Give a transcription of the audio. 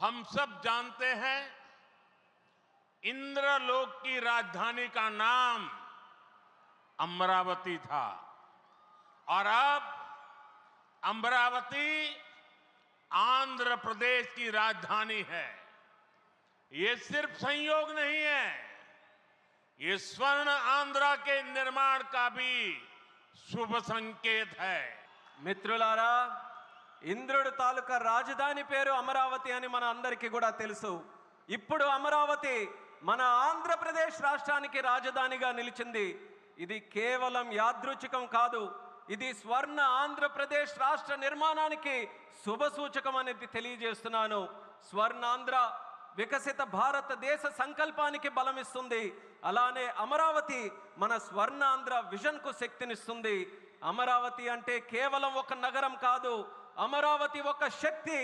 हम सब जानते हैं इंद्रलोक की राजधानी का नाम अमरावती था। और अब अमरावती आंध्र प्रदेश की राजधानी है। ये सिर्फ़ संयोग नहीं है, ये स्वर्ण आंध्रा के निर्माण का भी शुभ संकेत है। मित्रुलारा ఇంద్రుడు తాలూకా రాజధాని పేరు అమరావతి అని మన అందరికీ కూడా తెలుసు. ఇప్పుడు అమరావతి మన ఆంధ్రప్రదేశ్ రాష్ట్రానికి రాజధానిగా నిలిచింది. ఇది కేవలం యాదృచ్ఛికం కాదు ఇది స్వర్ణ ఆంధ్రప్రదేశ్ రాష్ట్ర నిర్మాణానికి శుభ సూచకం అనేది తెలియజేస్తున్నాను. స్వర్ణాంధ్ర వికసిత భారతదేశ సంకల్పానికి బలమిస్తుంది. అలానే అమరావతి మన స్వర్ణాంధ్ర విజన్కు శక్తినిస్తుంది. అమరావతి అంటే కేవలం ఒక నగరం కాదు. అమరావతి ఒక శక్తి.